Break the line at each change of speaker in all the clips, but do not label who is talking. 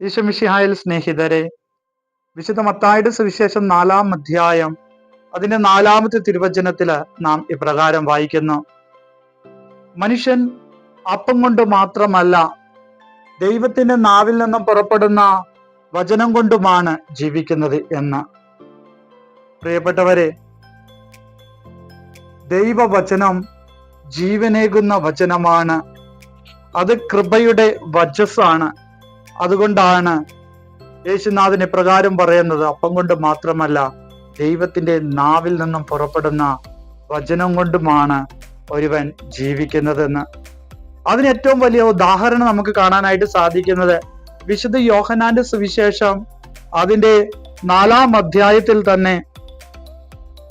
ഈശമിഷിഹായിൽ സ്നേഹിതരെ വിശുദ്ധ മത്തായുടെ സുവിശേഷം നാലാം അധ്യായം അതിന്റെ നാലാമത്തെ തിരുവചനത്തിൽ നാം ഇപ്രകാരം വായിക്കുന്നു. മനുഷ്യൻ അപ്പം കൊണ്ട് മാത്രമല്ല ദൈവത്തിന്റെ നാവിൽ നിന്നും പുറപ്പെടുന്ന വചനം കൊണ്ടുമാണ് ജീവിക്കുന്നത് എന്ന്. പ്രിയപ്പെട്ടവരെ ദൈവവചനം ജീവനേകുന്ന വചനമാണ്. അത് കൃപയുടെ വചസ്സാണ് അതുകൊണ്ടാണ് യേശുനാഥൻ പ്രകാരം പറയുന്നത് അപ്പം കൊണ്ട് മാത്രമല്ല ദൈവത്തിന്റെ നാവിൽ നിന്നും പുറപ്പെടുന്ന വചനം കൊണ്ടുമാണ് ഒരുവൻ ജീവിക്കുന്നതെന്ന്. അതിന് ഏറ്റവും വലിയ ഉദാഹരണം നമുക്ക് കാണാനായിട്ട് സാധിക്കുന്നത് വിശുദ്ധ യോഹനാന്റെ സുവിശേഷം അതിന്റെ നാലാം അധ്യായത്തിൽ തന്നെ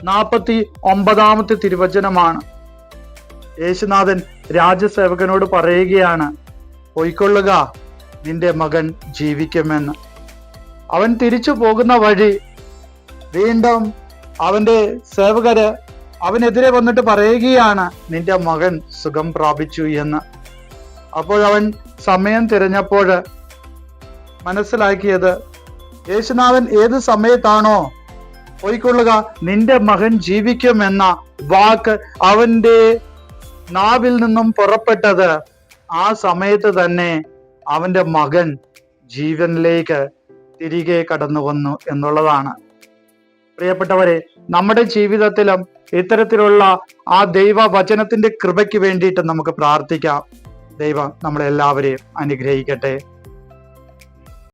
നാൽപ്പത്തി ഒമ്പതാമത്തെ തിരുവചനമാണ്. യേശുനാഥൻ രാജസേവകനോട് പറയുകയാണ് പൊയ്ക്കൊള്ളുക നിന്റെ മകൻ ജീവിക്കുമെന്ന്. അവൻ തിരിച്ചു പോകുന്ന വഴി വീണ്ടും അവന്റെ സേവകര് അവനെതിരെ വന്നിട്ട് പറയുകയാണ് നിന്റെ മകൻ സുഖം പ്രാപിച്ചു എന്ന്. അപ്പോഴവൻ സമയം തിരഞ്ഞപ്പോൾ മനസ്സിലാക്കിയത് യേശുനാവൻ ഏത് സമയത്താണോ പോയിക്കൊള്ളുക നിന്റെ മകൻ ജീവിക്കുമെന്ന വാക്ക് അവന്റെ നാവിൽ നിന്നും പുറപ്പെട്ടത് ആ സമയത്ത് തന്നെ അവന്റെ മകൻ ജീവനിലേക്ക് തിരികെ കടന്നു വന്നു എന്നുള്ളതാണ്. പ്രിയപ്പെട്ടവരെ നമ്മുടെ ജീവിതത്തിലും ഇത്തരത്തിലുള്ള ആ ദൈവ വചനത്തിന്റെ കൃപയ്ക്ക് വേണ്ടിയിട്ട് നമുക്ക് പ്രാർത്ഥിക്കാം. ദൈവം നമ്മളെല്ലാവരെയും അനുഗ്രഹിക്കട്ടെ.